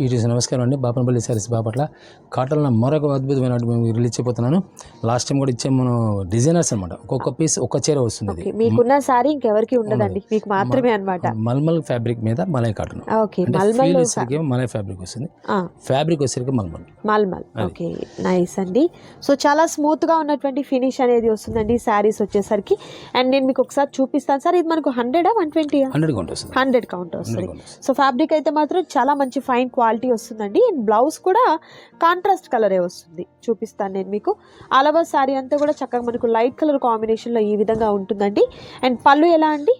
ఇటు నమస్కారం అండి. బాపనపల్లి సారీస్ బాపట్ల కాటన్లో మరొక అద్భుతమైన రిలీజ్ చేయబోతున్నాను. లాస్ట్ టైం కూడా ఇచ్చాము మనం డిజైనర్స్ అనమాట ఒక్కొక్క పీస్ ఒక్క చీర వస్తుంది మీకున్న సారీ ఇంకెవరికి ఉండదండి. మీకు మాత్రమే అన్నమాట. మల్మల్ ఫ్యాబ్రిక్ మీద malai cotton. Okay mulmul malai fabric వస్తుంది. ఫ్యాబ్రిక్ వచ్చేసరికి మల్మల్. మల్మల్. ఓకే నైస్ అండి. సో చాలా స్మూత్గా ఉన్నటువంటి ఫినిష్ అనేది వస్తుందండి శారీస్ వచ్చేసరికి. అండ్ నేను మీకు ఒకసారి చూపిస్తాను. సార్ ఇది మనకు hundred one twenty hundred count వస్తుంది. హండ్రెడ్ కొంట వస్తుంది. సో ఫ్యాబ్రిక్ అయితే మాత్రం చాలా మంచి ఫైన్ క్వాలిటీ వస్తుందండి. అండ్ బ్లౌజ్ కూడా కాంట్రాస్ట్ కలరే వస్తుంది. చూపిస్తాను నేను మీకు. అలవా శారీ అంతా కూడా చక్కగా మనకు లైట్ కలర్ కాంబినేషన్లో ఈ విధంగా ఉంటుందండి. అండ్ పళ్ళు ఎలా అండి?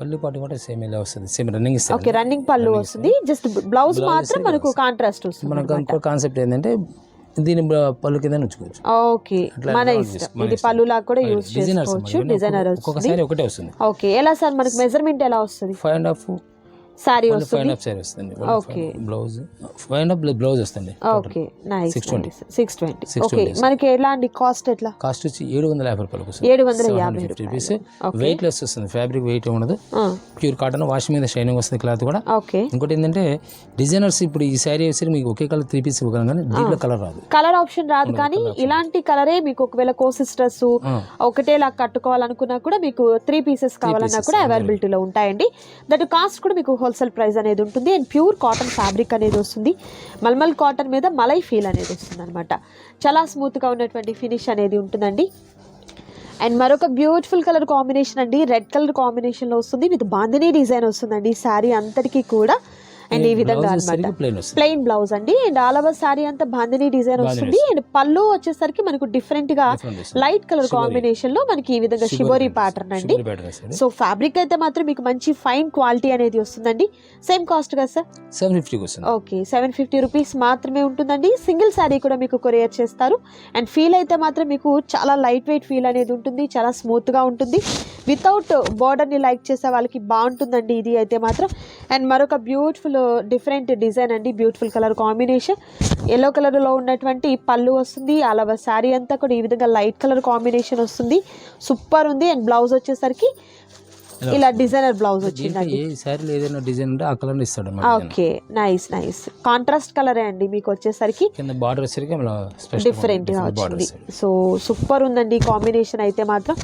పల్లి పాటు కూడా సేమ్ ఇలా వస్తుంది. సేమ్ రన్నింగ్ ఓకే రన్నింగ్ పళ్ళు వస్తుంది. జస్ట్ బ్లౌజ్ మాత్రం మనకు. కాంట్రాస్ట్ వస్తుంది మనకు. ఇంకో కాన్సెప్ట్ ఏంటంటే దీని పళ్ళు కింద ఉంచుకోవచ్చు. ఓకే మన ఇష్టం. ఇది. పళ్ళు లాగా కూడా యూజ్ చేసుకోవచ్చు డిజైనర్ ఒక్కొక్క వస్తుంది. సారీ ఒకటే వస్తుంది. ఓకే ఎలా సార్ మనకు మెజర్మెంట్ ఎలా వస్తుంది? ఫైవ్ అండ్ హాఫ్ సారీ వస్తుంది? సారీ వస్తుంది. Okay. Blouse. Five and blouse వస్తుంది okay nice 620. Six twenty 620 okay మనకి ఎలా అండి కాస్ట్ ఎట్లా? కాస్ట్ వచ్చి ఏడు వందల యాభై రూపాయలకు వస్తుంది. ఏడు వందల యాభై రూపీస్ ఓకే. వెయిట్ లెస్ వస్తుంది ఫ్యాబ్రిక్ వెయిట్ ఉండదు ప్యూర్ కాటన్ వాష్ మీద షైనింగ్ వస్తుంది క్లాత్ కూడా. ఓకే. ఇంకోటి ఏంటంటే డిజైనర్స్ ఇప్పుడు ఈ శారీ వచ్చి మీకు ఒకే కలర్ త్రీ పీస్ ఇవ్వగలం కానీ దీంట్లో కలర్ రాదు. కలర్ ఆప్షన్ రాదు కానీ ఇలాంటి కలరే మీకు ఒకవేళ కోసిస్ డ్రెస్ ఆ, ఒకటేలా కట్టుకోవాలనుకున్నా కూడా మీకు త్రీ పీసెస్ కావాలన్నా కూడా. అవైలబిలిటీలో ఉంటాయండి. దట్ కాస్ట్ కూడా మీకు హోల్సేల్ ప్రైస్ అనేది ఉంటుంది. అండ్ ప్యూర్ కాటన్ ఫ్యాబ్రిక్ అనేది వస్తుంది. మల్మల్ కాటన్ మీద మలై ఫీల్ అనేది వస్తుంది అనమాట చాలా స్మూత్గా ఉన్నటువంటి ఫినిష్ అనేది ఉంటుందండి. అండ్ మరొక బ్యూటిఫుల్ కలర్ కాంబినేషన్ అండి. రెడ్ కలర్ కాంబినేషన్లో వస్తుంది. విత్ బాందినీ డిజైన్ వస్తుందండి. శారీ అంతటికీ కూడా. అండ్ ఈ విధంగా అనమాట ప్లెయిన్ బ్లౌజ్ అండి. అండ్ ఆల్ ఓవర్ శారీ అంతా బాందినీ డిజైన్ వస్తుంది. అండ్ పళ్ళు వచ్చేసరికి మనకు డిఫరెంట్గా. Light colour. కాంబినేషన్లో మనకి ఈ విధంగా షిబోరి ప్యాటర్న్ అండి. సో ఫ్యాబ్రిక్ అయితే మాత్రం మీకు మంచి ఫైన్ క్వాలిటీ అనేది వస్తుందండి. సేమ్ కాస్ట్ కదా సార్ సెవెన్ వస్తుంది. ఓకే సెవెన్ ఫిఫ్టీ రూపీస్ మాత్రమే ఉంటుందండి. సింగిల్ శారీ కూడా మీకు కొరియర్ చేస్తారు. అండ్ ఫీల్ అయితే మాత్రం మీకు చాలా లైట్ వెయిట్ ఫీల్ అనేది ఉంటుంది. చాలా స్మూత్గా ఉంటుంది. వితౌట్ బార్డర్ని లైక్ చేసే వాళ్ళకి బాగుంటుందండి ఇది అయితే మాత్రం. అండ్ మరొక బ్యూటిఫుల్ డిఫరెంట్ డిజైన్ అండి బ్యూటిఫుల్ కలర్ కాంబినేషన్ ఎల్లో కలర్లో ఉన్నటువంటి పళ్ళు వస్తుంది అలాగే శారీ అంతా కూడా ఈ విధంగా లైట్ కలర్ కాంబినేషన్ వస్తుంది. సూపర్ ఉంది అండ్ బ్లౌజ్ వచ్చేసరికి ఇలా డిజైనర్ బ్లౌజ్ దీంట్లో వచ్చిందండి. ఏ శారీలో ఏదైనా డిజైన్ ఉంటే ఆ కలర్ ఇస్తాడు అన్నమాట design. Okay nice nice contrast కలరే అండి మీకు వచ్చేసరికి. కింద బార్డర్ వచ్చేసరికి డిఫరెంట్గా వచ్చింది. సో సూపర్ ఉందండి కాంబినేషన్ అయితే మాత్రం.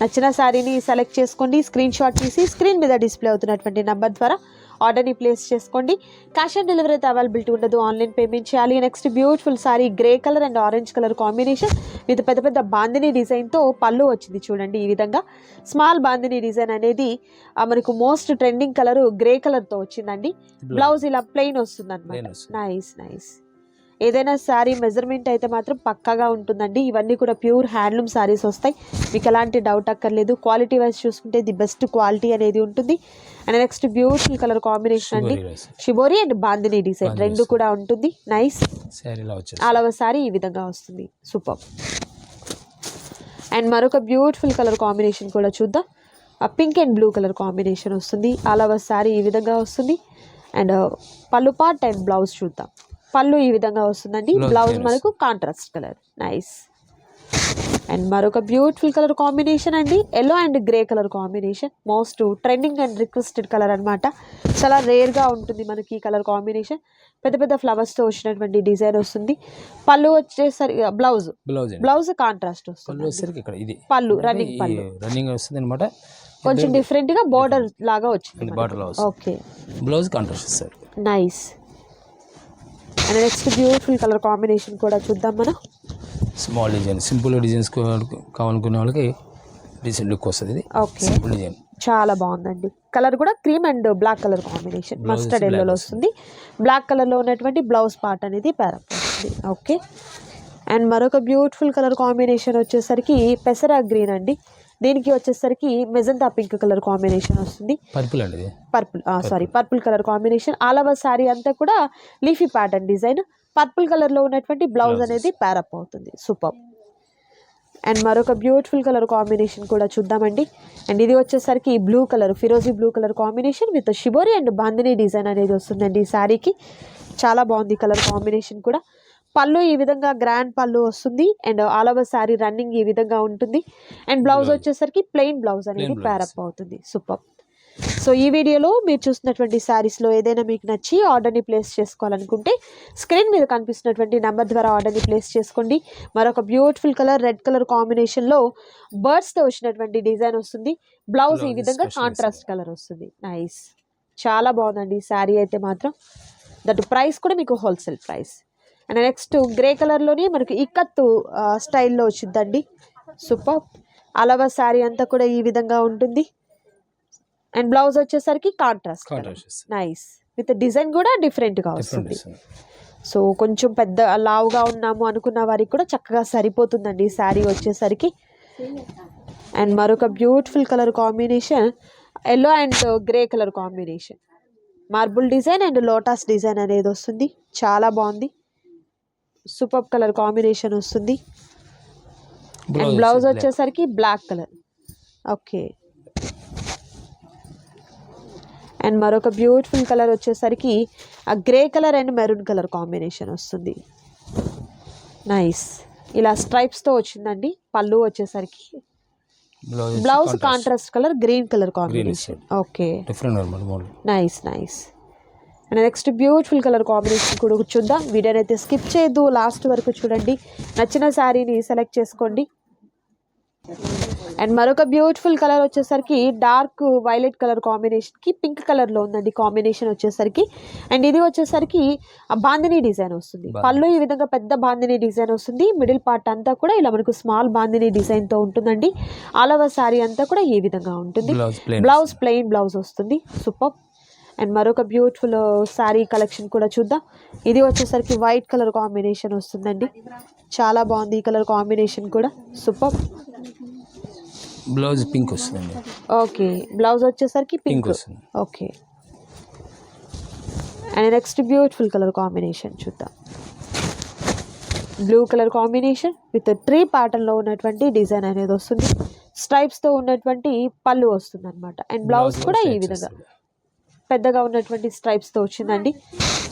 నచ్చిన శారీని సెలెక్ట్ చేసుకోండి స్క్రీన్ షాట్ తీసి స్క్రీన్ మీద డిస్ప్లే అవుతున్నటువంటి నంబర్ ద్వారా. ఆర్డర్ని ప్లేస్ చేసుకోండి. క్యాష్ ఆన్ డెలివరీ అయితే అవైలబిలిటీ ఉండదు. ఆన్లైన్ పేమెంట్ చేయాలి. Next beautiful sari grey colour and orange colour combination with పెద్ద పెద్ద బాందిని డిజైన్తో పళ్ళు వచ్చింది చూడండి ఈ విధంగా. స్మాల్ బాందిని డిజైన్ అనేది మనకు మోస్ట్ ట్రెండింగ్ కలర్ గ్రే కలర్తో వచ్చిందండి. బ్లౌజ్ ఇలా ప్లెయిన్ వస్తుంది. అనమాట. నైస్ నైస్ ఏదైనా శారీ మెజర్మెంట్ అయితే మాత్రం పక్కాగా ఉంటుందండి. ఇవన్నీ కూడా ప్యూర్ హ్యాండ్లూమ్ శారీస్ వస్తాయి. మీకు ఎలాంటి డౌట్ అక్కర్లేదు. క్వాలిటీ వైజ్ చూసుకుంటే ది బెస్ట్ క్వాలిటీ అనేది ఉంటుంది. And next beautiful colour combination అండి. షిబోరి అండ్ బాందిని డిజైన్ రెండు కూడా ఉంటుంది. నైస్ అలవ శారీ ఈ విధంగా వస్తుంది. సూపర్ అండ్ మరొక బ్యూటిఫుల్ కలర్ కాంబినేషన్ కూడా చూద్దాం. Pink and blue colour combination వస్తుంది. అలవ శారీ ఈ విధంగా వస్తుంది. అండ్ పళ్ళు పార్ట్ అండ్ బ్లౌజ్ చూద్దాం. పళ్ళు ఈ విధంగా వస్తుందండి. బ్లౌజ్ మనకు కాంట్రాస్ట్ కలర్ నైస్ అండ్ మరొక బ్యూటిఫుల్ కలర్ కాంబినేషన్ అండి. Yellow and grey colour combination most trending and requested colour అన్నమాట. చాలా రేర్గా ఉంటుంది మనకి ఈ కలర్ కాంబినేషన్ పెద్ద పెద్ద ఫ్లవర్స్తో వచ్చినటువంటి డిజైన్ వస్తుంది. పళ్ళు వచ్చేసరికి బ్లౌజ్ బ్లౌజ్ బ్లౌజ్ కాంట్రాస్ట్ వస్తుంది. వచ్చేసరికి ఇక్కడ ఇది. పళ్ళు రన్నింగ్ పళ్ళు. రన్నింగ్ వస్తుంది అనమాట కొంచెం డిఫరెంట్గా బార్డర్ లాగా వచ్చింది okay blouse contrast nice and next beautiful colour combination కూడా చూద్దాం మనం. స్మాల్ డిజైన్ సింపుల్ డిజైన్స్ కావాలనుకునే వాళ్ళకి డీసెంట్ లుక్ వస్తుంది ఇది. ఓకే సింపుల్ డిజైన్ చాలా బాగుందండి. కలర్ కూడా cream and black colour combination mustard ఎల్లోలో వస్తుంది. బ్లాక్ కలర్లో ఉన్నటువంటి బ్లౌజ్ పార్ట్ అనేది పేరప్ ఓకే అండ్ మరొక బ్యూటిఫుల్ కలర్ కాంబినేషన్ వచ్చేసరికి పెసరా గ్రీన్ అండి. దీనికి వచ్చేసరికి మెజంతా పింక్ కలర్ కాంబినేషన్ వస్తుంది. పర్పుల్ అండి purple sari purple. Colour combination. All over sari అంతా కూడా లీఫీ ప్యాటర్న్ డిజైన్. పర్పుల్ కలర్లో ఉన్నటువంటి బ్లౌజ్. అనేది ప్యారప్ అవుతుంది. సూపర్ అండ్ మరొక బ్యూటిఫుల్ కలర్ కాంబినేషన్ కూడా చూద్దామండి. అండ్ ఇది వచ్చేసరికి blue colour ఫిరోజీ blue colour combination with shibori and bandhani design అనేది వస్తుందండి ఈ శారీకి. చాలా బాగుంది కలర్ కాంబినేషన్ కూడా. పళ్ళు ఈ విధంగా గ్రాండ్ పళ్ళు వస్తుంది. And all over sari running ఈ విధంగా ఉంటుంది. And blouse. వచ్చేసరికి ప్లెయిన్ బ్లౌజ్ అనేది. ప్యారప్ అవుతుంది. సూపర్ సో ఈ వీడియోలో మీరు చూసినటువంటి శారీస్లో ఏదైనా మీకు నచ్చి ఆర్డర్ని ప్లేస్ చేసుకోవాలనుకుంటే స్క్రీన్ మీద కనిపిస్తున్నటువంటి నెంబర్ ద్వారా ఆర్డర్ని ప్లేస్ చేసుకోండి. మరొక బ్యూటిఫుల్ కలర్ రెడ్ కలర్ కాంబినేషన్లో బర్డ్స్తో వచ్చినటువంటి డిజైన్ వస్తుంది. బ్లౌజ్ ఈ విధంగా కాంట్రాస్ట్ కలర్ వస్తుంది. నైస్ చాలా బాగుందండి ఈ శారీ అయితే మాత్రం. దట్ ప్రైస్ కూడా మీకు wholesale price and next grey కలర్లోనే మనకి ఇక్కత్తు స్టైల్లో వచ్చిందండి సూపర్. అలవా శారీ అంతా కూడా ఈ విధంగా ఉంటుంది. అండ్ బ్లౌజ్ వచ్చేసరికి కాంట్రాస్ట్ నైస్. విత్ డిజైన్ కూడా డిఫరెంట్గా డిఫరెంట్ వస్తుంది. సో కొంచెం పెద్ద లావుగా ఉన్నాము అనుకున్న వారికి కూడా చక్కగా సరిపోతుందండి ఈ శారీ వచ్చేసరికి. అండ్ మరొక beautiful colour combination yellow and grey colour combination. Marble design and lotus design అనేది వస్తుంది. చాలా బాగుంది. సూపర్ కలర్ కాంబినేషన్ వస్తుంది. అండ్ బ్లౌజ్ వచ్చేసరికి బ్లాక్ కలర్. ఓకే అండ్ మరొక బ్యూటిఫుల్ కలర్ వచ్చేసరికి ఆ grey colour and maroon colour combination వస్తుంది. నైస్ ఇలా స్ట్రైప్స్తో వచ్చిందండి. పళ్ళు వచ్చేసరికి. Blouse contrast colour green colour combination. Okay nice nice and next beautiful colour combination కూడా చూద్దాం వీడియోని అయితే స్కిప్ చేయొద్దు. లాస్ట్ వరకు చూడండి. నచ్చిన శారీని సెలెక్ట్ చేసుకోండి. అండ్ మరొక బ్యూటిఫుల్ కలర్ వచ్చేసరికి డార్క్ వైలెట్ కలర్ కాంబినేషన్కి పింక్ కలర్లో ఉందండి కాంబినేషన్ వచ్చేసరికి. అండ్ ఇది వచ్చేసరికి బాందిని డిజైన్ వస్తుంది. పళ్ళు ఈ విధంగా పెద్ద బాందిని డిజైన్ వస్తుంది. మిడిల్ పార్ట్ అంతా కూడా ఇలా మనకు స్మాల్ బాందిని డిజైన్తో ఉంటుందండి. ఆల్ ఓవర్ శారీ అంతా కూడా ఈ విధంగా ఉంటుంది. బ్లౌజ్ ప్లెయిన్ బ్లౌజ్ వస్తుంది. సూపర్ అండ్ మరొక బ్యూటిఫుల్ శారీ కలెక్షన్ కూడా చూద్దాం. ఇది వచ్చేసరికి వైట్ కలర్ కాంబినేషన్ వస్తుందండి. చాలా బాగుంది ఈ కలర్ కాంబినేషన్ కూడా. సూపర్ బ్లౌజ్ పింక్ వస్తుందండి. ఓకే బ్లౌజ్ వచ్చేసరికి పింక్ పింక్ వస్తుంది. Okay and next beautiful colour combination చూద్దాం. Blue colour combination with tree ప్యాటర్న్లో ఉన్నటువంటి డిజైన్ అనేది వస్తుంది. స్ట్రైప్స్తో ఉన్నటువంటి పళ్ళు వస్తుంది అనమాట అండ్ బ్లౌజ్ కూడా ఈ విధంగా. పెద్దగా ఉన్నటువంటి స్ట్రైప్స్తో వచ్చిందండి.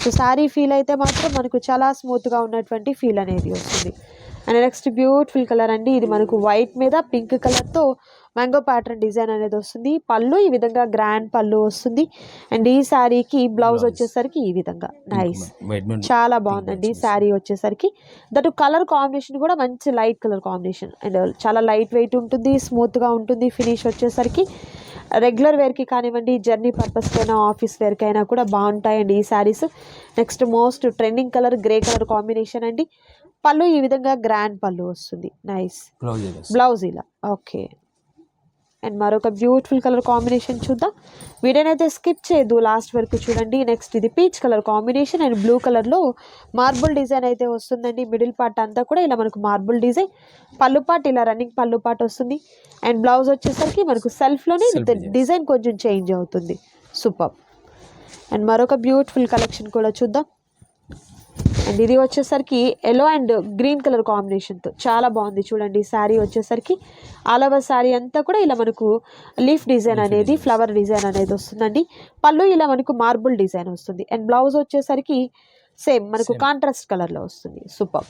సో శారీ ఫీల్ అయితే మాత్రం మనకు చాలా స్మూత్గా ఉన్నటువంటి ఫీల్ అనేది వస్తుంది. అండ్ నెక్స్ట్ బ్యూటిఫుల్ కలర్ అండి. ఇది మనకు వైట్ మీద పింక్ కలర్తో మ్యాంగో ప్యాటర్న్ డిజైన్ అనేది వస్తుంది. పళ్ళు ఈ విధంగా గ్రాండ్ పళ్ళు వస్తుంది. అండ్ ఈ శారీకి బ్లౌజ్. వచ్చేసరికి ఈ విధంగా. నైస్ చాలా బాగుందండి. శారీ వచ్చేసరికి. దట్ కలర్ కాంబినేషన్ కూడా మంచి లైట్ కలర్ కాంబినేషన్ అండ్ చాలా లైట్ వెయిట్ ఉంటుంది స్మూత్గా ఉంటుంది ఫినిష్ వచ్చేసరికి. రెగ్యులర్ వేర్కి కానివ్వండి జర్నీ పర్పస్కైనా ఆఫీస్ వేర్కైనా కూడా బాగుంటాయండి ఈ saris. Next most trending colour grey colour combination అండి. పళ్ళు ఈ విధంగా గ్రాండ్ పళ్ళు వస్తుంది. నైస్. బ్లౌజ్ బ్లౌజ్ ఇలా. ఓకే. అండ్ మరొక బ్యూటిఫుల్ కలర్ కాంబినేషన్ చూద్దాం. వీడియోనైతే స్కిప్ చేయదు. లాస్ట్ వరకు చూడండి. నెక్స్ట్ ఇది peach colour combination and blue కలర్లో మార్బుల్ డిజైన్ అయితే వస్తుందండి. మిడిల్ పార్ట్ అంతా కూడా ఇలా మనకు మార్బుల్ డిజైన్ పళ్ళు పార్ట్ ఇలా రన్నింగ్ పళ్ళు పార్ట్ వస్తుంది. అండ్ బ్లౌజ్ వచ్చేసరికి మనకు సెల్ఫ్లోనే విత్. డిజైన్ కొంచెం చేంజ్ అవుతుంది. సూపర్ అండ్ మరొక బ్యూటిఫుల్ కలెక్షన్ కూడా చూద్దాం. అండ్ ఇది వచ్చేసరికి ఎల్లో అండ్ గ్రీన్ కలర్ కాంబినేషన్తో చాలా బాగుంది చూడండి. శారీ వచ్చేసరికి ఆల్ ఓవర్ శారీ అంతా కూడా ఇలా మనకు లీఫ్ డిజైన్ అనేది. ఫ్లవర్ డిజైన్ అనేది వస్తుందండి. పళ్ళు ఇలా మనకు మార్బుల్ డిజైన్ వస్తుంది. అండ్ బ్లౌజ్ వచ్చేసరికి సేమ్ మనకు. కాంట్రాస్ట్ కలర్లో వస్తుంది. సూపర్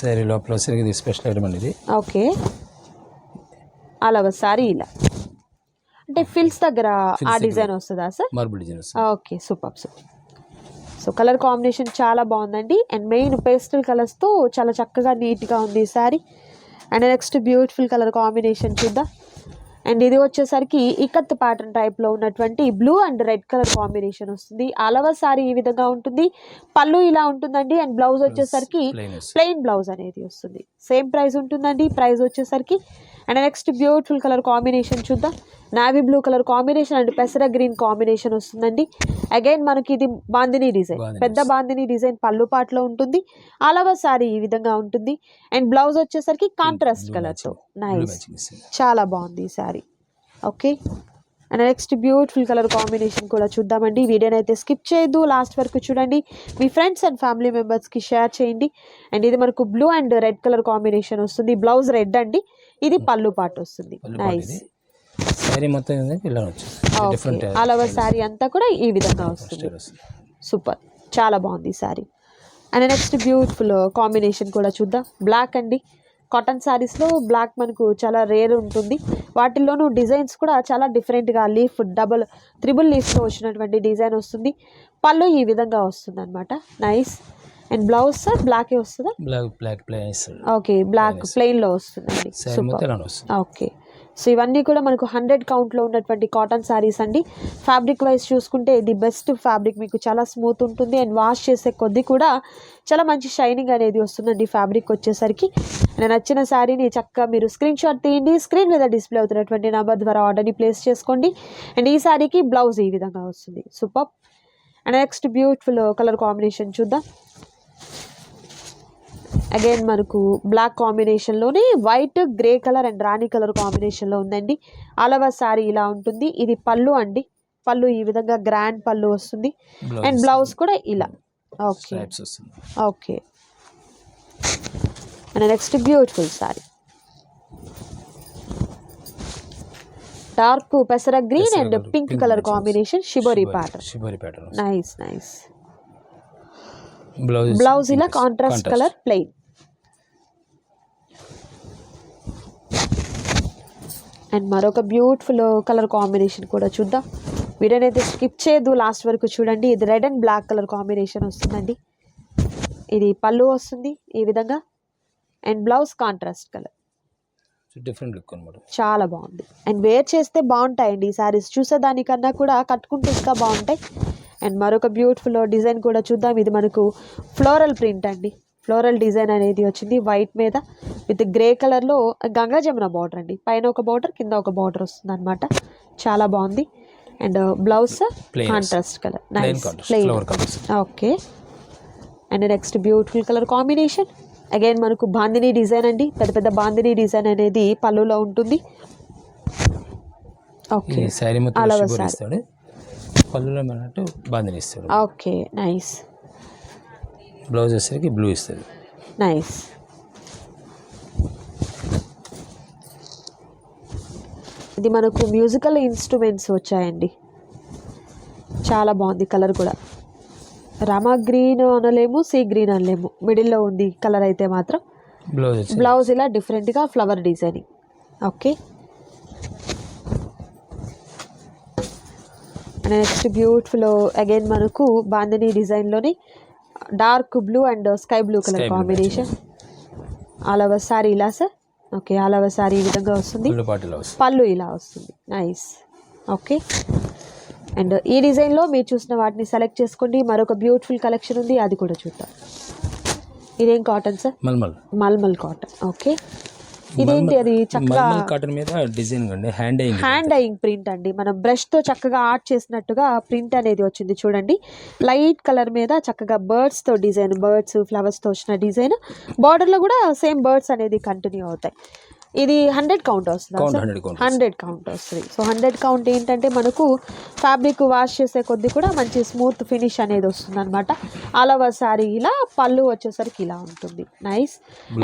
సరే లోపల ఇది స్పెషల్ ఐటమ్ అండి ఇది. ఓకే. ఓవర్ శారీ ఇలా. అంటే ఫిల్స్ దగ్గర ఆ. డిజైన్ వస్తుందా సార్ మార్బుల్ డిజైన్ వస్తుంది. Okay. Super super so colour combination చాలా బాగుందండి. అండ్ మెయిన్ పేస్టల్ కలర్స్తో చాలా చక్కగా నీట్గా ఉంది ఈ sari and next beautiful colour combination చూద్దాం. అండ్ ఇది వచ్చేసరికి ఇకత్ ప్యాటర్న్ టైప్లో ఉన్నటువంటి blue and red colour combination వస్తుంది. అలవ శారీ ఈ విధంగా ఉంటుంది. పళ్ళు ఇలా ఉంటుందండి. అండ్ బ్లౌజ్ వచ్చేసరికి ప్లెయిన్ బ్లౌజ్ అనేది వస్తుంది. సేమ్ ప్రైస్ ఉంటుందండి. ప్రైస్ వచ్చేసరికి and next beautiful colour combination చూద్దాం. Navy blue colour combination and పెసర గ్రీన్ కాంబినేషన్ వస్తుందండి. అగైన్ మనకి ఇది బాందిని డిజైన్ పెద్ద బాందిని డిజైన్ పళ్ళు పాటలో ఉంటుంది. అలవ సారీ ఈ విధంగా ఉంటుంది. అండ్ బ్లౌజ్ వచ్చేసరికి కాంట్రాస్ట్ కలర్తో నైస్ చాలా బాగుంది ఈ sari. Okay and next beautiful colour combination కూడా చూద్దామండి. వీడియోని అయితే స్కిప్ చేయొద్దు. లాస్ట్ వరకు చూడండి. మీ ఫ్రెండ్స్ అండ్ ఫ్యామిలీ మెంబర్స్కి షేర్ చేయండి. అండ్ ఇది మనకు blue and red colour combination వస్తుంది. బ్లౌజ్ రెడ్ అండి. ఇది పళ్ళు పాటు వస్తుంది. నైస్ ఇది. శారీ మొత్తం ఇలా వచ్చింది అంతా కూడా ఈ విధంగా వస్తుంది. వస్తుంది సూపర్ చాలా బాగుంది ఈ sari. And next beautiful combination కూడా చూద్దాం. బ్లాక్ అండి. కాటన్ శారీస్లో బ్లాక్ మనకు చాలా రేర్ ఉంటుంది. వాటిల్లోనూ డిజైన్స్ కూడా చాలా డిఫరెంట్గా లీఫ్ డబుల్ త్రిబుల్ లీఫ్తో వచ్చినటువంటి డిజైన్ వస్తుంది. పళ్ళు ఈ విధంగా వస్తుంది అనమాట నైస్ అండ్ బ్లౌజ్ సార్ బ్లాకే వస్తుందా? బ్లాక్ బ్లాక్ ఓకే బ్లాక్ ప్లెయిన్లో వస్తుందండి. వస్తుంది. ఓకే సో ఇవన్నీ కూడా మనకు హండ్రెడ్ కౌంట్లో ఉన్నటువంటి కాటన్ శారీస్ అండి. ఫ్యాబ్రిక్ వైజ్ చూసుకుంటే ఇది బెస్ట్ ఫ్యాబ్రిక్ మీకు చాలా స్మూత్ ఉంటుంది అండ్ వాష్ చేసే కొద్దీ కూడా చాలా మంచి షైనింగ్ అనేది వస్తుందండి ఫ్యాబ్రిక్ వచ్చేసరికి. నేను నచ్చిన శారీని చక్కగా మీరు స్క్రీన్ షాట్ తీయండి. స్క్రీన్ మీద డిస్ప్లే అవుతున్నటువంటి నెంబర్ ద్వారా ఆర్డర్ని ప్లేస్ చేసుకోండి. అండ్ ఈ శారీకి బ్లౌజ్ ఈ విధంగా వస్తుంది. Super and next beautiful colour combination చూద్దాం. అగైన్ మనకు బ్లాక్ కాంబినేషన్లోనే white grey colour and Rani colour కాంబినేషన్లో ఉందండి. అలవా సారీ ఇలా ఉంటుంది. ఇది పళ్ళు అండి. పళ్ళు ఈ విధంగా గ్రాండ్ పళ్ళు వస్తుంది. అండ్ బ్లౌజ్ కూడా ఇలా. Okay okay and next beautiful sari dark పెసర green and pink colour combination shibori pattern shibori pattern nice nice blouse ఇలా కాంట్రాస్ట్ కలర్ ప్లెయిన్ అండ్ మరొక బ్యూటిఫుల్ కలర్ కాంబినేషన్ కూడా చూద్దాం. వీడియోని అయితే స్కిప్ చేయొద్దు. లాస్ట్ వరకు చూడండి. ఇది red and black colour combination వస్తుందండి. ఇది పళ్ళు వస్తుంది ఈ విధంగా. And blouse contrast colour different look అనమాట చాలా బాగుంది. అండ్ వేర్ చేస్తే బాగుంటాయండి ఈ శారీస్ చూసేదానికన్నా కూడా కట్టుకుంటే ఇంకా బాగుంటాయి. అండ్ మరొక బ్యూటిఫుల్ డిజైన్ కూడా చూద్దాం. ఇది మనకు ఫ్లోరల్ ప్రింట్ అండి. ఫ్లోరల్ డిజైన్ అనేది వచ్చింది వైట్ మీద విత్ గ్రే కలర్లో గంగా జమున బార్డర్ అండి. పైన ఒక బార్డర్ కింద ఒక బార్డర్ వస్తుంది అనమాట చాలా బాగుంది. And blouse. Contrast colour nice plain okay and next beautiful colour combination again మనకు బాందిని డిజైన్ అండి. పెద్ద పెద్ద బాందిని డిజైన్ అనేది పళ్ళులో ఉంటుంది. ఓకే అలవ. ఇస్తాడు పళ్ళులో అన్నట్టు బాందిని ఇస్తాడు. Okay nice. బ్లౌజ్ వచ్చేసరికి బ్లూ ఇస్తాడు. నైస్. ఇది మనకు మ్యూజికల్ ఇన్స్ట్రుమెంట్స్ వచ్చాయండి. చాలా బాగుంది కలర్ కూడా. రామా గ్రీన్ అనలేము సీ గ్రీన్ అనలేము. మిడిల్లో ఉంది కలర్ అయితే మాత్రం. బ్లౌజ్ బ్లౌజ్ ఇలా డిఫరెంట్గా flower designing okay. Next beautiful again మనకు bandhani డిజైన్లోని dark blue and sky blue colour combination all over sari ఇలా sir okay all over sari ఈ విధంగా వస్తుంది. పళ్ళు ఇలా వస్తుంది. నైస్ ఓకే అండ్ ఈ డిజైన్లో మీరు చూసిన వాటిని సెలెక్ట్ చేసుకోండి. మరొక బ్యూటిఫుల్ కలెక్షన్ ఉంది. అది కూడా చూద్దాం. ఇదేం cotton sir mulmul. Mulmul cotton okay ఇదేంటి అది చక్కగా కాటన్ మీద డిజైన్ అండి హ్యాండ్ అయింది హ్యాండ్ ప్రింట్ అండి. మనం బ్రష్తో చక్కగా ఆర్ట్ చేసినట్టుగా ప్రింట్ అనేది వచ్చింది చూడండి. లైట్ కలర్ మీద చక్కగా బర్డ్స్తో డిజైన్ బర్డ్స్ ఫ్లవర్స్తో వచ్చిన డిజైన్ బార్డర్లో కూడా సేమ్ బర్డ్స్ అనేది కంటిన్యూ అవుతాయి. ఇది హండ్రెడ్ కౌంట్ వస్తుంది హండ్రెడ్ కౌంట్ వస్తుంది. సో హండ్రెడ్ కౌంట్ ఏంటంటే మనకు ఫ్యాబ్రిక్ వాష్ చేసే కొద్దీ కూడా మంచి స్మూత్ ఫినిష్ అనేది వస్తుంది అనమాట ఆల్ ఓవర్ శారీ ఇలా పళ్ళు వచ్చేసరికి ఇలా ఉంటుంది. నైస్.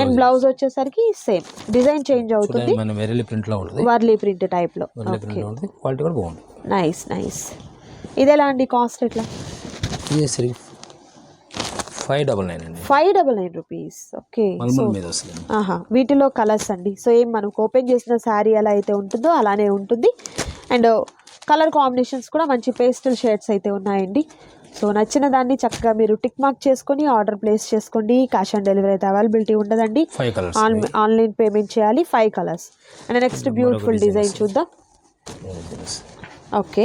అండ్ బ్లౌజ్ వచ్చేసరికి సేమ్. డిజైన్ చేంజ్ అవుతుంది. వెరలి ప్రింట్ కూడా బాగుంటుంది. Nice nice. ఇది ఎలా అండి కాస్ట్ ఎట్లా? ఫైవ్ డబల్ నైన్ అండి. Five double nine rupees. Okay. ఆహా వీటిలో కలర్స్ అండి. సో ఏం మనకు ఓపెన్ చేసిన శారీ ఎలా అయితే ఉంటుందో అలానే ఉంటుంది. అండ్ కలర్ కాంబినేషన్స్ కూడా మంచి పేస్టల్ షేడ్స్ అయితే ఉన్నాయండి. సో నచ్చిన దాన్ని చక్కగా మీరు టిక్ మార్క్ చేసుకొని ఆర్డర్ ప్లేస్ చేసుకోండి. క్యాష్ ఆన్ డెలివరీ అయితే అవైలబిలిటీ ఉండదండి. ఆన్లైన్ పేమెంట్ చేయాలి. Five colours. And next beautiful design చూద్దాం. ఓకే.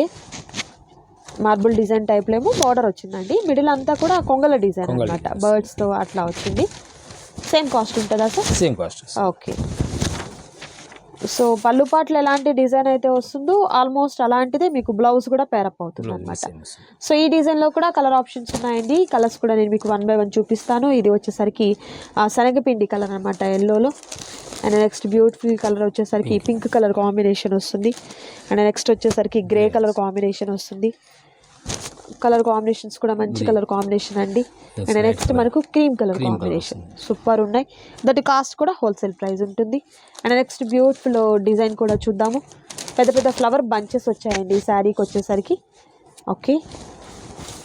మార్బుల్ డిజైన్ టైప్లో ఏమో బార్డర్ వచ్చిందండి. మిడిల్ అంతా కూడా కొంగల డిజైన్ అనమాట. బర్డ్స్తో అట్లా వచ్చింది. సేమ్ కాస్ట్ ఉంటుందా sir same cost okay so pallu పాటలు ఎలాంటి డిజైన్ అయితే వస్తుందో ఆల్మోస్ట్ అలాంటిదే మీకు బ్లౌజ్ కూడా పేరప్ అవుతుంది అనమాట సో ఈ డిజైన్లో కూడా కలర్ ఆప్షన్స్ ఉన్నాయండి. కలర్స్ కూడా నేను మీకు వన్ బై వన్ చూపిస్తాను. ఇది వచ్చేసరికి శనగపిండి కలర్ అనమాట ఎల్లోలో అండ్ నెక్స్ట్ బ్యూటిఫుల్ కలర్ వచ్చేసరికి పింక్ కలర్ కాంబినేషన్ వస్తుంది. అండ్ నెక్స్ట్ వచ్చేసరికి గ్రే కలర్ కాంబినేషన్ వస్తుంది. కలర్ కాంబినేషన్స్ కూడా మంచి కలర్ కాంబినేషన్ అండి. And next. మనకు క్రీమ్ కలర్ కాంబినేషన్ సూపర్ ఉన్నాయి. దట్ కాస్ట్ కూడా హోల్సేల్ ప్రైస్ ఉంటుంది. అండ్ నెక్స్ట్ బ్యూటిఫుల్ డిజైన్ కూడా చూద్దాము. పెద్ద పెద్ద ఫ్లవర్ బంచెస్ వచ్చాయండి ఈ శారీకి వచ్చేసరికి. ఓకే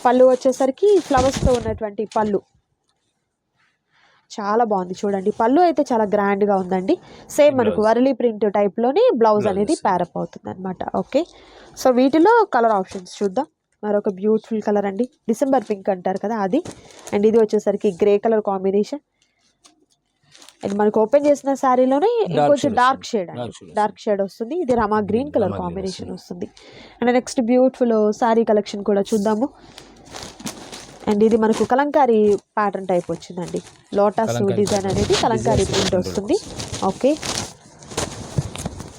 పళ్ళు వచ్చేసరికి ఫ్లవర్స్తో ఉన్నటువంటి పళ్ళు. చాలా బాగుంది చూడండి. పళ్ళు అయితే చాలా గ్రాండ్గా ఉందండి. సేమ్ మనకు. వరలీ ప్రింట్ టైప్లోని బ్లౌజ్ అనేది. ప్యారప్ అవుతుంది అనమాట ఓకే సో వీటిలో కలర్ ఆప్షన్స్ చూద్దాం. మరొక బ్యూటిఫుల్ కలర్ అండి. డిసెంబర్ పింక్ అంటారు కదా అది. అండ్ ఇది వచ్చేసరికి గ్రే కలర్ కాంబినేషన్ అండ్ మనకు ఓపెన్ చేసిన శారీలోనే ఇంకొంచెం డార్క్. షేడ్ డార్క్ షేడ్ వస్తుంది. ఇది రమా గ్రీన్ కలర్ కాంబినేషన్ వస్తుంది. And next beautiful sari collection కూడా చూద్దాము. అండ్ ఇది మనకు కలంకారీ ప్యాటర్న్ టైప్ వచ్చిందండి. Lotus design. అనేది కలంకారీ ప్రింట్ వస్తుంది. ఓకే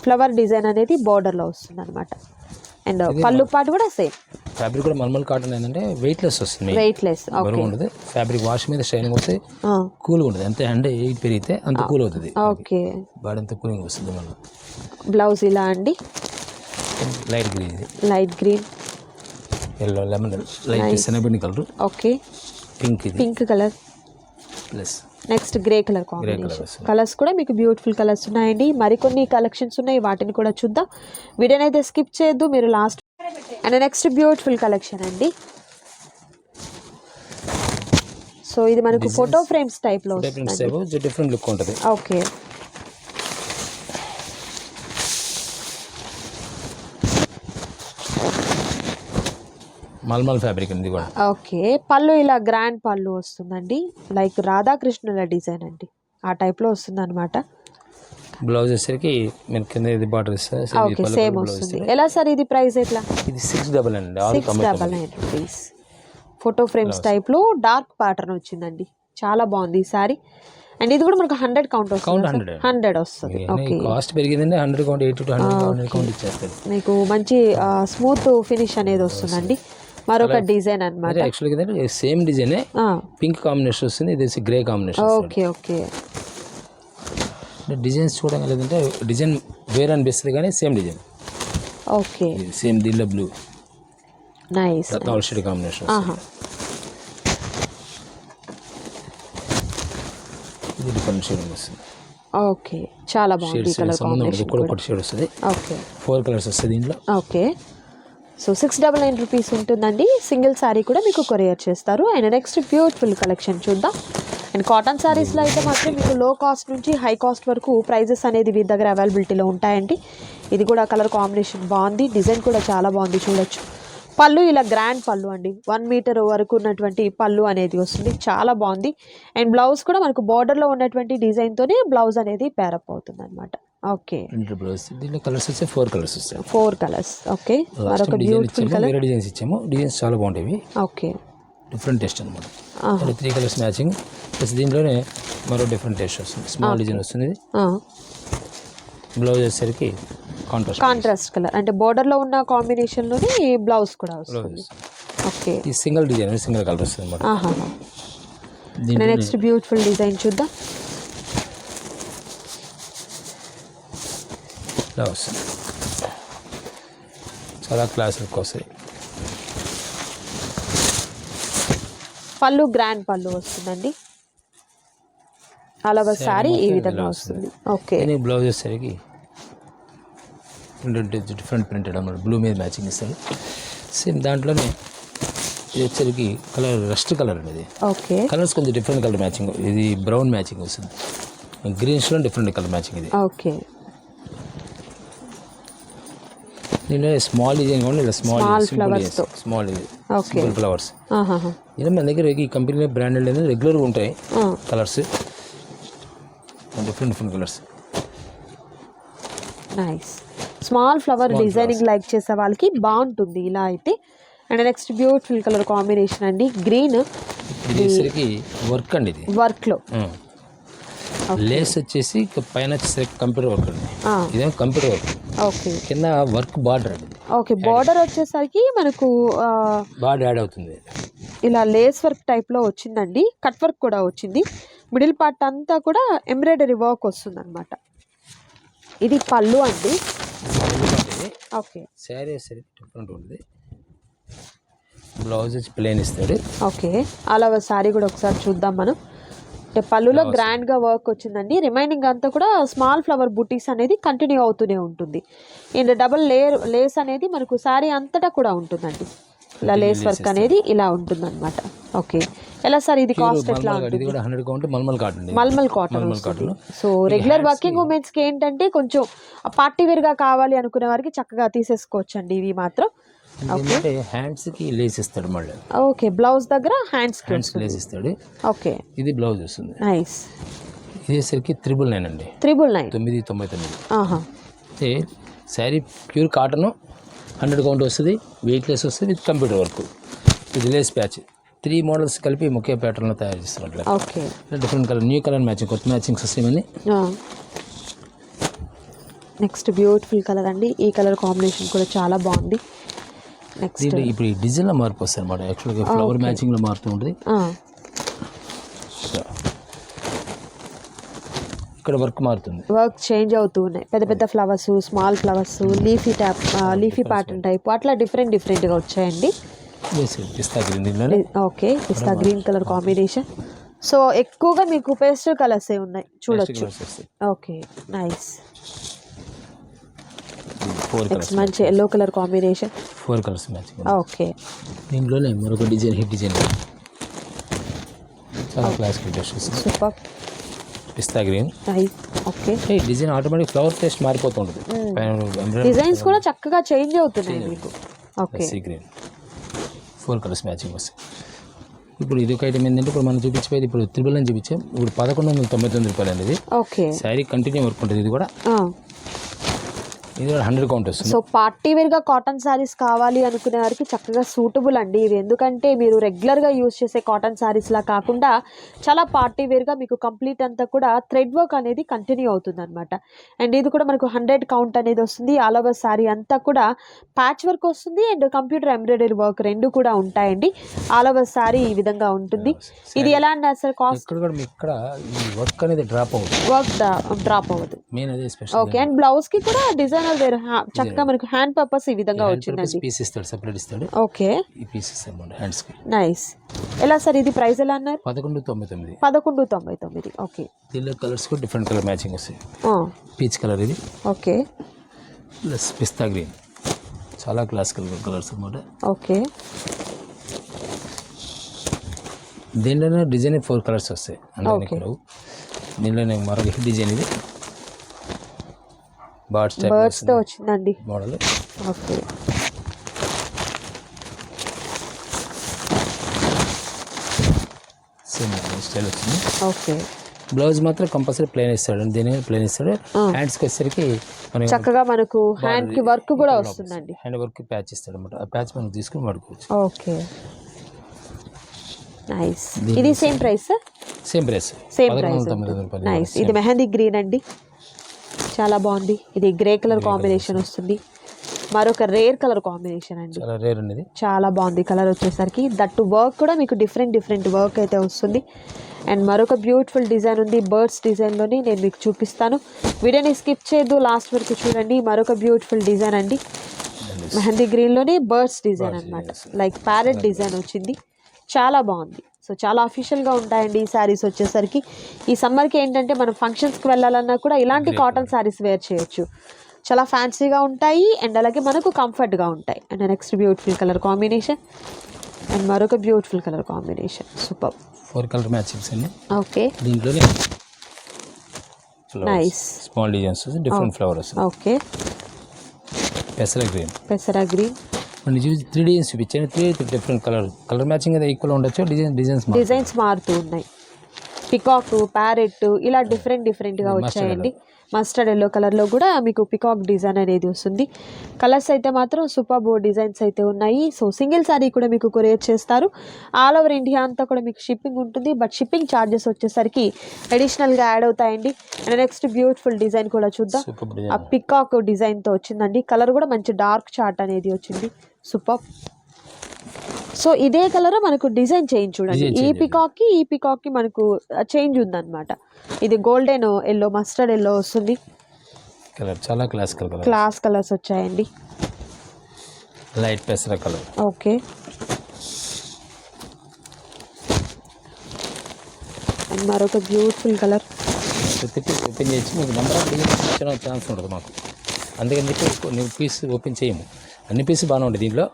ఫ్లవర్ డిజైన్ అనేది border లో వస్తుంది అనమాట అండ్ పళ్ళు పాటు కూడా సేమ్ ఫ్యాబ్రిక్ కూడా మల్మల్ కాటన్ ఏంటంటే వెయిట్లెస్ వస్తుంది వెయిట్ లెస్ బరువు ఉండదు. ఫ్యాబ్రిక్ వాష్ మీద షైనింగ్ వస్తే కూల్గా ఉంటుంది. అంతే అంటే ఎయిట్ పెరిగితే అంత కూల్ అవుతుంది. ఓకే బాడీ అంత కూలింగ్ వస్తుంది మనం బ్లౌజ్ ఇలా అండి? Light green light green yellow lemon light శనగపిండి కలర్ ఓకే పింక్ ఇది. Pink colour plus next grey colour combination. Colours కూడా మీకు బ్యూటిఫుల్ కలర్స్ ఉన్నాయండి. మరికొన్ని కలెక్షన్స్ ఉన్నాయి. వాటిని కూడా చూద్దాం. వీడియోని అయితే స్కిప్ చేయొద్దు. మీరు last and next beautiful collection అండి. సో ఇది మనకు. ఫోటో ఫ్రేమ్స్ టైప్లో డిఫరెంట్ లుక్ ఉంటుంది. ఓకే. మల్మల్ ఫ్యాబ్రిక్ ఇది కూడా. ఓకే. పళ్ళు ఇలా గ్రాండ్ పళ్ళు వస్తుందండి. లైక్ రాధాకృష్ణుల డిజైన్ అండి. ఆ టైప్లో వస్తుంది అనమాట బ్లౌజ్ వచ్చేసరికి మీరు కింద ఇది బార్డర్ ఓకే సేమ్ వస్తుంది. ఎలా సార్ ఇది ప్రైస్ ఎట్లా? ఇది సిక్స్ డబల్ అండి all six double nine rupees photo frames టైప్లో డార్క్ ప్యాటర్న్ వచ్చిందండి. చాలా బాగుంది ఈ సారీ అండ్ ఇది కూడా మనకు హండ్రెడ్ కౌంట్ వస్తుంది 100. హండ్రెడ్ వస్తుంది. Okay cost పెరిగిందంటే hundred count eighty to hundred count ఇచ్చేస్తారు. మీకు మంచి స్మూత్ ఫినిష్ అనేది వస్తుందండి. మరొక డిజైన్ అనమాట యాక్చువల్గా సేమ్ డిజైనే పింక్ కాంబినేషన్ వస్తుంది ఇది grey combination okay okay designs చూడడం లేదంటే డిజైన్ వేరే అనిపిస్తుంది కానీ సేమ్ డిజైన్. ఓకే. సేమ్ దీనిలో blue. Nice Ratnavali shade combination ఇది డిఫరెంట్ షేడ్ వస్తుంది. ఓకే. చాలా బాగుంది కలర్ కాంబినేషన్ కూడా. ఒకటి షేడ్ వస్తుంది. ఓకే. ఫోర్ కలర్స్ వస్తుంది దీంట్లో. Okay. So six double nine rupees ఉంటుందండి. సింగిల్ శారీ కూడా మీకు కొరియర్ చేస్తారు. అండ్ నెక్స్ట్ బ్యూటిఫుల్ కలెక్షన్ చూద్దాం. అండ్ కాటన్ శారీస్లో అయితే మాత్రం మీకు లో కాస్ట్ నుంచి హై కాస్ట్ వరకు ప్రైజెస్ అనేది వీరి దగ్గర అవైలబిలిటీలో ఉంటాయండి. ఇది కూడా కలర్ కాంబినేషన్ బాగుంది. డిజైన్ కూడా చాలా బాగుంది చూడొచ్చు. పళ్ళు ఇలా గ్రాండ్ పళ్ళు అండి. వన్ మీటర్ వరకు ఉన్నటువంటి పళ్ళు అనేది వస్తుంది. చాలా బాగుంది. అండ్ బ్లౌజ్ కూడా మనకు బార్డర్లో ఉన్నటువంటి డిజైన్తోనే బ్లౌజ్ అనేది పేరప్ అవుతుంది అనమాట ఓకే బ్లౌజ్ కలర్స్ వచ్చి ఫోర్ కలర్స్ వస్తాయి. ఫోర్ కలర్స్ ఓకే మరొక బ్యూటిఫుల్ కలర్ డిజైన్స్ ఇచ్చాము. డిజైన్స్ చాలా బాగుంటాయి ఓకే డిఫరెంట్ టేస్ట్ అనమాట. త్రీ కలర్స్ మ్యాచింగ్ ప్లస్ దీంట్లోనే మరో డిఫరెంట్ టేస్ట్ వస్తుంది. స్మాల్ డిజైన్ వస్తుంది. బ్లౌజ్ వచ్చేసరికి కాంట్రాస్ట్ కాంట్రాస్ట్ కలర్ అంటే border లో ఉన్న కాంబినేషన్లోనే బ్లౌజ్ కూడా వస్తుంది. ఓకే ఈ సింగిల్ డిజైన్ సింగిల్ కలర్ వస్తుంది అనమాట నెక్స్ట్ బ్యూటిఫుల్ డిజైన్ చూద్దాం. ఇలా వస్తుంది చాలా క్లాస్ లుక్ వస్తాయి. పళ్ళు గ్రాండ్ పళ్ళు వస్తుందండి. అలా సారీ ఈ విధంగా వస్తుంది. ఓకే. బ్లౌజ్ వచ్చేసరికి డిఫరెంట్ ప్రింటెడ్ అన్నమాట. బ్లూ మీద మ్యాచింగ్ ఇస్తారు. సేమ్ దాంట్లోనే ఇది వచ్చేసరికి కలర్ రస్ట్ కలర్ అనేది. ఓకే. కలర్స్ కొంచెం డిఫరెంట్ కలర్ మ్యాచింగ్ ఇది బ్రౌన్ మ్యాచింగ్ వస్తుంది. గ్రీన్స్లో డిఫరెంట్ కలర్ మ్యాచింగ్ ఇది. ఓకే. దీనిలో స్మాల్ డిజైన్ కూడా ఇలా స్మాల్తో. Small okay simple flowers. ఇది మన దగ్గర ఈ కంపెనీలో బ్రాండెడ్ అనేది రెగ్యులర్గా ఉంటాయి colours different different colours nice small flower designing like చేసే వాళ్ళకి బాగుంటుంది ఇలా అయితే. And next beautiful colour combination అండి గ్రీన్ వర్క్ అండి ఇది. వర్క్లో లేస్ వచ్చేసి పైన వచ్చేసరికి కంప్యూటర్ వర్క్ అండి. ఇదేమో కంప్యూటర్ వర్క్ ఓకే. కింద వర్క్ బార్డర్ ఓకే బార్డర్ వచ్చేసరికి మనకు బార్డర్ యాడ్ అవుతుంది. ఇలా లేస్ వర్క్ టైప్లో వచ్చిందండి. కట్ వర్క్ కూడా వచ్చింది. మిడిల్ పార్ట్ అంతా కూడా ఎంబ్రాయిడరీ వర్క్ వస్తుంది అనమాట ఇది పళ్ళు అండి. ఓకే. శారీ వచ్చేసరికి డిఫరెంట్ ఉంటుంది. బ్లౌజ్ ప్లేన్ ఇస్తాడు. ఓకే. అలా సారీ కూడా ఒకసారి చూద్దాం మనం. అంటే పళ్ళులో గ్రాండ్గా వర్క్ వచ్చిందండి. రిమైనింగ్ అంతా కూడా స్మాల్ ఫ్లవర్ బుటీస్ అనేది కంటిన్యూ అవుతూనే ఉంటుంది. అండ్ డబుల్ లేయర్ లేస్ అనేది మనకు సారీ అంతటా కూడా ఉంటుందండి. ఇలా లేస్ వర్క్ అనేది ఇలా ఉంటుందన్నమాట. ఓకే ఎలా సార్ ఇది కాస్ట్ ఎట్లా మల్మల్ కాటన్ ఇది. ఉంటుంది mulmul cotton. Mulmul cotton so regular working ఉమెన్స్కి ఏంటంటే కొంచెం పార్టీ వేర్గా కావాలి అనుకునే వారికి చక్కగా తీసేసుకోవచ్చు అండి ఇవి మాత్రం. ఏంటంటే హ్యాండ్స్కి లేస్ ఇస్తాడు మళ్ళీ. ఓకే బ్లౌజ్ దగ్గర హ్యాండ్స్ హ్యాండ్స్ లేస్ ఇస్తాడు. ఓకే ఇది బ్లౌజ్ వస్తుంది. నైస్ ఇదేసరికి త్రిబుల్ నైన్ అండి. త్రిబుల్ నైన్ తొమ్మిది తొంభై తొమ్మిది. ఆహా అయితే sari pure cotton hundred count వస్తుంది. వెయిట్లెస్ వస్తుంది. విత్ కంప్యూటర్ వర్క్ ఇది లేస్ ప్యాచ్ త్రీ మోడల్స్ కలిపి ఒకే ప్యాటర్న్లో తయారు చేస్తున్నట్లు. Okay different colour new colour matching కొత్త మ్యాచింగ్స్ వస్తాయని నెక్స్ట్ బ్యూటిఫుల్ కలర్ అండి. ఈ కలర్ కాంబినేషన్ కూడా చాలా బాగుంది. దీంట్లో ఇప్పుడు ఈ డిజైన్లో మార్పు వస్తుంది అనమాట యాక్చువల్గా ఫ్లవర్ మ్యాచింగ్లో మారుతూ ఉంటుంది. ఇక్కడ వర్క్ మారుతుంది. వర్క్ చేంజ్ అవుతూ ఉన్నాయి. పెద్ద పెద్ద flowers small flowers leafy type leafy pattern type అట్లా డిఫరెంట్ డిఫరెంట్గా వచ్చాయండి. Pista green okay pista green colour combination so ఎక్కువగా మీకు పేస్టల్ కలర్స్ ఏ ఉన్నాయి? చూడొచ్చు. ఓకే నైస్ ఫోర్ కలర్స్ మంచి yellow colour combination four colours matching okay దీంట్లోనే మరొక డిజైన్ హిట్ డిజైన్ చాలా classical dress super pista green okay ఈ డిజైన్ ఆటోమేటిక్ ఫ్లవర్ టేస్ట్ మారిపోతుంటుంది డిజైన్స్ కూడా చక్కగా చేంజ్ అవుతున్నాయి మీకు. Okay sea green four colours matching వస్తాయి. ఇప్పుడు ఇది ఒక ఐటమ్ ఏంటంటే ఇప్పుడు మనం చూపించిపోయేది ఇప్పుడు త్రిబుల్ అని చూపించాం. ఇప్పుడు పదకొండు వందల తొంభై తొమ్మిది రూపాయలు అండి ఇది ఓకే శారీ కంటిన్యూ వర్క్ ఉంటుంది. ఇది కూడా ఇది కూడా హండ్రెడ్ కౌంట్ వస్తుంది. సో పార్టీ వేర్గా కాటన్ శారీస్ కావాలి అనుకునే వారికి చక్కగా సూటబుల్ అండి ఇవి ఎందుకంటే మీరు రెగ్యులర్గా యూజ్ చేసే కాటన్ శారీస్ లా కాకుండా చాలా పార్టీ వేర్గా మీకు కంప్లీట్ అంతా కూడా థ్రెడ్ వర్క్ అనేది కంటిన్యూ అవుతుంది అనమాట అండ్ ఇది కూడా మనకు హండ్రెడ్ కౌంట్ అనేది వస్తుంది. ఆల్ ఓవర్ శారీ అంతా కూడా ప్యాచ్ వర్క్ వస్తుంది అండ్ కంప్యూటర్ ఎంబ్రాయిడరీ వర్క్ రెండు కూడా ఉంటాయండి. ఆల్ ఓవర్ శారీ ఈ విధంగా ఉంటుంది. ఇది ఎలా అండి అసలు కాస్ట్ ఇక్కడ కూడా వర్క్ అనేది డ్రాప్ అవుతుంది వర్క్ డ్రాప్ అవ్వదు. మెయిన్ అదే స్పెషల్ ఓకే అండ్ బ్లౌజ్కి కూడా డిజైనర్ వేరు. చక్కగా మనకు హ్యాండ్ పర్పస్ ఈ విధంగా వచ్చిందండి. పీస్ ఇస్తాడు సెపరేట్ ఇస్తాడు. ఓకే. ఈ పీస్ ఇస్తాడు హ్యాండ్స్కి నైస్ ఎలా సార్ ఇది ప్రైస్ ఎలా అన్నారు? పదకొండు తొంభై తొమ్మిది. పదకొండు తొంభై తొమ్మిది. ఓకే. దీనిలో కలర్స్ కూడా డిఫరెంట్ కలర్ మ్యాచింగ్ వస్తాయి. పీచ్ కలర్ ఇది. ఓకే. ప్లస్ పిస్తా గ్రీన్ చాలా క్లాసికల్ కలర్స్ అనమాట ఓకే. దీనిలోనే డిజైన్ ఫోర్ కలర్స్ వస్తాయి. అందులో దీనిలోనే మరొక డిజైన్ ఇది. బార్డ్స్ బర్డ్స్తో వచ్చిందండి. మోడల్. ఓకే. సేమ్ స్టైల్ వచ్చింది. ఓకే. బ్లౌజ్ మాత్రం కంపల్సరీ ప్లేన్ ఇస్తాడు దీని ప్లేన్ ఇస్తాడు హ్యాండ్స్కి వచ్చేసరికి మనం చక్కగా మనకు హ్యాండ్కి వర్క్ కూడా వస్తుందండి. హ్యాండ్ వర్క్ ప్యాచ్ ఇస్తాడు అనమాట ఆ ప్యాచ్ మనం తీసుకుని వాడుకోవచ్చు ఓకే. నైస్ ఇది same price same price same price nice ఇది మెహందీ గ్రీన్ అండి. చాలా బాగుంది. ఇది గ్రే కలర్ కాంబినేషన్ వస్తుంది. మరొక రేర్ కలర్ కాంబినేషన్ అండి. చాలా రేర్ చాలా బాగుంది కలర్ వచ్చేసరికి. దట్టు వర్క్ కూడా మీకు డిఫరెంట్ డిఫరెంట్ వర్క్ అయితే వస్తుంది. అండ్ మరొక బ్యూటిఫుల్ డిజైన్ ఉంది. బర్డ్స్ డిజైన్లోని నేను మీకు చూపిస్తాను. వీడియోని స్కిప్ చేయొద్దు. లాస్ట్ వరకు చూడండి. మరొక బ్యూటిఫుల్ డిజైన్ అండి. మెహందీ గ్రీన్లోని బర్డ్స్ డిజైన్ అన్నమాట. లైక్ ప్యారెట్ డిజైన్ వచ్చింది. చాలా బాగుంది. సో చాలా అఫీషియల్గా ఉంటాయండి ఈ శారీస్ వచ్చేసరికి. ఈ సమ్మర్కి ఏంటంటే మనం ఫంక్షన్స్కి వెళ్ళాలన్నా కూడా ఇలాంటి కాటన్ శారీస్ వేర్ చేయొచ్చు. చాలా ఫ్యాన్సీగా ఉంటాయి అండ్ అలాగే మనకు కంఫర్ట్గా ఉంటాయి. And next beautiful colour combination and మరొక beautiful colour combination super four colour matchings అన్ని ఓకే దీంట్లోనే nice small designs different flowers okay పెసర గ్రీన్ పెసరా గ్రీన్ చూసి త్రీ డిజైన్స్ చూపించాను three different colour colour matching అయితే ఈక్వల్ ఉండొచ్చు? డిజైన్ డిజైన్స్ డిజైన్స్ మారుతూ ఉన్నాయి. పికాక్ ప్యారెట్ ఇలా డిఫరెంట్ డిఫరెంట్గా వచ్చాయండి. మస్టర్డ్ ఎల్లో కలర్లో కూడా మీకు పికాక్ డిజైన్ అనేది వస్తుంది. కలర్స్ అయితే మాత్రం సూపర్ బో డిజైన్స్ అయితే ఉన్నాయి. సో సింగిల్ సారీ కూడా మీకు కొరియర్ చేస్తారు. ఆల్ ఓవర్ ఇండియా అంతా కూడా మీకు షిప్పింగ్ ఉంటుంది. బట్ షిప్పింగ్ ఛార్జెస్ వచ్చేసరికి అడిషనల్గా యాడ్ అవుతాయండి. అండ్ నెక్స్ట్ బ్యూటిఫుల్ డిజైన్ కూడా చూద్దాం. ఆ డిజైన్ పికాక్ డిజైన్తో వచ్చిందండి. కలర్ కూడా మంచి డార్క్ చార్ట్ అనేది వచ్చింది. సూపర్ సో ఇదే కలర్ మనకు డిజైన్ చేంజ్ చూడండి. Design ఈ పికాక్కి ఈ పికాక్కి మనకు చేంజ్ ఉందన్నమాట. ఇది గోల్డెన్ ఎల్లో మస్టర్డ్ ఎల్లో వస్తుంది. కలర్ చాలా క్లాసికల్ కలర్. క్లాస్ కలర్స్ వచ్చాయండి. లైట్ పెసర కలర్. ఓకే. మరొక బ్యూటిఫుల్ కలర్. ఓపెన్ చేసి మీకు నెంబర్ ఆఫ్ డిజైన్స్ ఇచ్చిన ఛాన్స్ ఉంటుంది మాకు. అందుకని చెప్పి కొన్ని పీస్ ఓపెన్ చేయము. అన్ని పీస్ బాగానే ఉంటాయి దీంట్లో.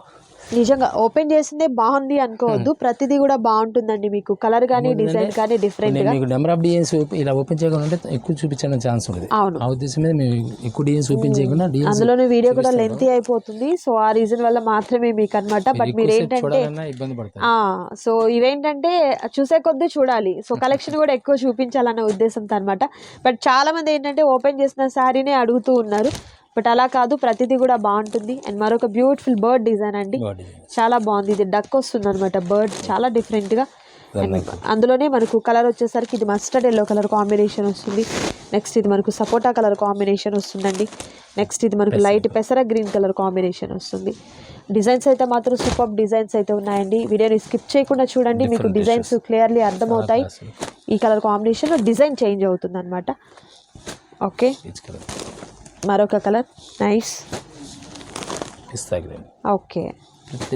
నిజంగా ఓపెన్ చేసిందే బాగుంది అనుకోవద్దు. ప్రతిదీ కూడా బాగుంటుందండి మీకు. కలర్ కానీ డిజైన్ కానీ డిఫరెంట్ మీకు నెంబర్ ఆఫ్ డిజైన్స్ ఇలా ఓపెన్ చేయకుండా ఉంటే ఎక్కువ చూపించడానికి ఛాన్స్ ఉంటుంది అవును. ఆ ఉద్దేశం మీద మేము ఎక్కువ డిజైన్స్ ఓపెన్ చేయకుండా డిజైన్స్ అందులోనే వీడియో కూడా లెంతీ అయిపోతుంది. సో ఆ రీజన్ వల్ల మాత్రమే మీకు అనమాట బట్ మీరు ఏంటంటే సో ఇవేంటంటే చూసే కొద్దీ చూడాలి. సో కలెక్షన్ కూడా ఎక్కువ చూపించాలన్న ఉద్దేశంతో అనమాట బట్ చాలా మంది ఏంటంటే ఓపెన్ చేసిన శారీనే అడుగుతూ ఉన్నారు. బట్ అలా కాదు ప్రతిదీ కూడా బాగుంటుంది. అండ్ మరొక బ్యూటిఫుల్ బర్డ్ డిజైన్ అండి. చాలా బాగుంది. ఇది డక్ వస్తుంది అనమాట బర్డ్. చాలా డిఫరెంట్గా అందులోనే మనకు కలర్ వచ్చేసరికి ఇది మస్టర్డ్ ఎల్లో కలర్ కాంబినేషన్ వస్తుంది. నెక్స్ట్ ఇది మనకు సపోటా కలర్ కాంబినేషన్ వస్తుందండి. నెక్స్ట్ ఇది మనకు లైట్ పెసర గ్రీన్ కలర్ కాంబినేషన్ వస్తుంది. డిజైన్స్ అయితే మాత్రం సూపర్ డిజైన్స్ అయితే ఉన్నాయండి. వీడియోని స్కిప్ చేయకుండా చూడండి. మీకు డిజైన్స్ క్లియర్లీ అర్థమవుతాయి. ఈ కలర్ కాంబినేషన్ డిజైన్ చేంజ్ అవుతుంది అనమాట ఓకే మరొక colour. Nice pista green. Okay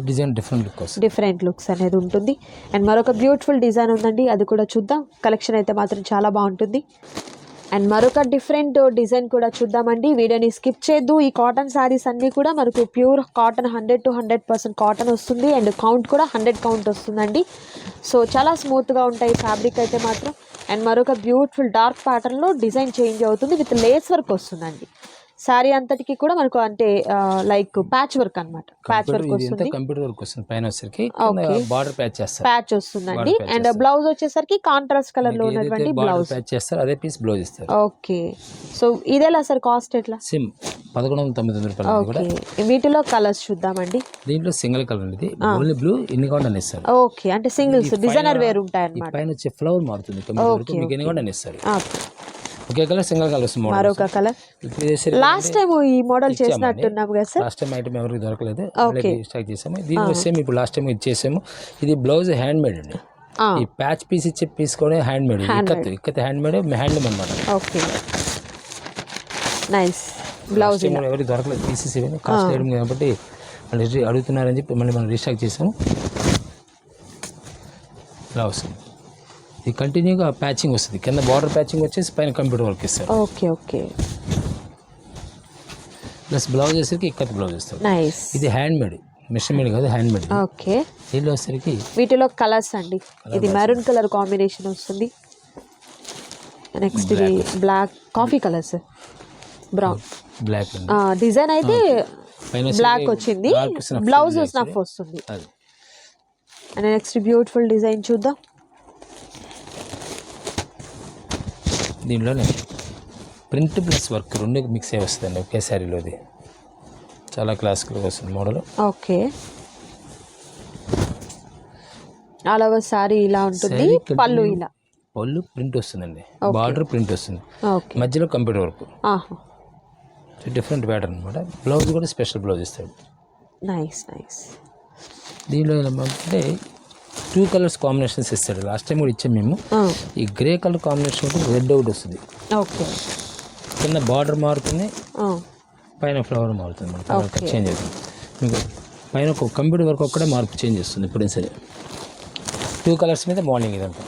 design different look different looks అనేది ఉంటుంది. అండ్ మరొక బ్యూటిఫుల్ డిజైన్ ఉందండి. అది కూడా చూద్దాం. కలెక్షన్ అయితే మాత్రం చాలా బాగుంటుంది. అండ్ మరొక డిఫరెంట్ డిజైన్ కూడా చూద్దామండి. వీడియోని స్కిప్ చేయొద్దు ఈ కాటన్ శారీస్ అన్నీ కూడా మనకు pure cotton hundred to hundred percent cotton వస్తుంది. అండ్ కౌంట్ కూడా హండ్రెడ్ కౌంట్ వస్తుందండి. సో చాలా స్మూత్గా ఉంటాయి ఫ్యాబ్రిక్ అయితే మాత్రం. అండ్ మరొక బ్యూటిఫుల్ డార్క్ ప్యాటర్న్లో డిజైన్ చేంజ్ అవుతుంది. విత్ లేస్ వర్క్ వస్తుందండి. శారీ అంతటికి కూడా మనకు అంటే లైక్ ప్యాచ్ వర్క్ అనమాట ప్యాచ్ వర్క్ వస్తుంది. కంప్యూటర్ వర్క్ వస్తుంది? పైన వచ్చేసరికి. బార్డర్ ప్యాచ్ చేస్తారు. ప్యాచ్ వస్తుందండి. అండ్ బ్లౌజ్ వచ్చేసరికి కాంట్రాస్ట్ కలర్లో ఉన్నటువంటి బ్లౌజ్ ప్యాచ్ చేస్తారు అదే పీస్ బ్లౌజ్ ఇస్తారు. ఓకే సో ఇదేలా సార్ కాస్ట్ ఎట్లా? సిమ్ పదకొండు వందల తొమ్మిది వందల రూపాయలు కూడా. ఓకే వీటిలో కలర్స్ చూద్దామండి. దీంట్లో సింగిల్ కలర్ ఇది. ఓన్లీ బ్లూ ఎన్ని కాండ్ ఇస్తారు. ఓకే అంటే సింగిల్స్ డిజైనర్ వేర్ ఉంటాయి అన్నమాట పైన వచ్చే ఫ్లవర్ మారుతుంది. మీకు ఎన్ని కాండ్ ఇస్తారు? ఒకే కలర్ సింగిల్ కలర్. వస్తుంది మోడల్ మరొక కలర్ లాస్ట్ టైం ఈ మోడల్ చేసినట్టున్నాం కదా సార్? లాస్ట్ టైం ఐటమ్ ఎవరికి దొరకలేదు. స్టాక్ చేసాము. దీని సేమ్ ఇప్పుడు లాస్ట్ టైం ఇచ్చేసాము ఇది బ్లౌజ్ హ్యాండ్ మేడ్ అండి ఈ ప్యాచ్ పీస్ ఇచ్చే పీస్ కూడా hand made ikat ikat hand made handloom అనమాట ఓకే నైస్ బ్లౌజ్ ఎవరికి దొరకలేదు. పీసెస్ ఇవన్నీ కాస్ట్ వేయడం కాబట్టి వాళ్ళు రి- అడుగుతున్నారని చెప్పి మళ్ళీ మనం రీస్టాక్ చేసాము. వస్తుంది ఇది కంటిన్యూగా ప్యాచింగ్ వస్తుంది. కింద బార్డర్ ప్యాచింగ్ వచ్చేసి పైన కంప్యూటర్ వర్క్ ఇస్తారు ఓకే ఓకే. ప్లస్ బ్లౌజ్ వచ్చేసరికి ఇక్కత్ బ్లౌజ్ ఇస్తారు నైస్ ఇది హ్యాండ్ మేడ్ మిషన్ మేడ్ కాదు హ్యాండ్ మేడ్ ఓకే. దీనిలో వచ్చేసరికి వీటిలో కలర్స్ అండి. ఇది మెరూన్ కలర్ కాంబినేషన్ వస్తుంది. నెక్స్ట్ ఇది black coffee colours brown black design అయితే బ్లాక్ వచ్చింది. బ్లౌజ్ స్నఫ్ వస్తుంది. అండ్ నెక్స్ట్ బ్యూటిఫుల్ డిజైన్ చూద్దాం. దీనిలోనే ప్రింట్ ప్లస్ వర్క్ రెండు మిక్స్ అయి వస్తుందండి ఒకే శారీలోది. చాలా క్లాసికల్గా వస్తుంది మోడల్. ఓకే. ఓవర్ సారీ ఇలా ఉంటుంది పళ్ళు ఇలా. పళ్ళు ప్రింట్ వస్తుందండి. బార్డర్ ప్రింట్ వస్తుంది. మధ్యలో కంప్యూటర్ వర్క్. డిఫరెంట్ ప్యాటర్న్ అనమాట బ్లౌజ్ కూడా స్పెషల్ బ్లౌజ్ ఇస్తాడు నైస్ నైస్. దీనిలో ఏమంటే టూ కలర్స్ కాంబినేషన్స్ ఇస్తాడు లాస్ట్ టైం కూడా ఇచ్చాం మేము. ఈ గ్రే కలర్ కాంబినేషన్ రెడ్ ఒకటి వస్తుంది. ఓకే. కింద బార్డర్ మారుతుంది. పైన ఫ్లవర్ మారుతుంది. చేంజ్ అవుతుంది. మీకు పైన ఒక కంప్యూటర్ వర్క్ ఒక్కడే మార్పు చేంజ్ చేస్తుంది ఎప్పుడైనా సరే. టూ కలర్స్ మీద మార్నింగ్ ఇదంతా.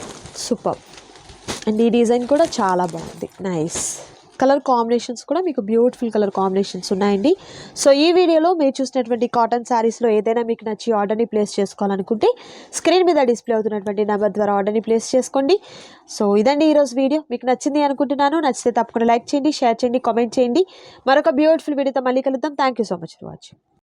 సూపర్ అండ్ ఈ డిజైన్ కూడా చాలా బాగుంది. నైస్ కలర్ కాంబినేషన్స్ కూడా మీకు బ్యూటిఫుల్ కలర్ కాంబినేషన్స్ ఉన్నాయండి. సో ఈ వీడియోలో మీరు చూసినటువంటి కాటన్ శారీస్లో ఏదైనా మీకు నచ్చి ఆర్డర్ని ప్లేస్ చేసుకోవాలనుకుంటే స్క్రీన్ మీద డిస్ప్లే అవుతున్నటువంటి నెంబర్ ద్వారా ఆర్డర్ని ప్లేస్ చేసుకోండి. సో ఇదండి ఈరోజు వీడియో. మీకు నచ్చింది అనుకుంటున్నాను. నచ్చితే తప్పకుండా లైక్ చేయండి షేర్ చేయండి కామెంట్ చేయండి. మరొక బ్యూటిఫుల్ వీడియోతో మళ్ళీ కలుద్దాం. Thank you so much for watching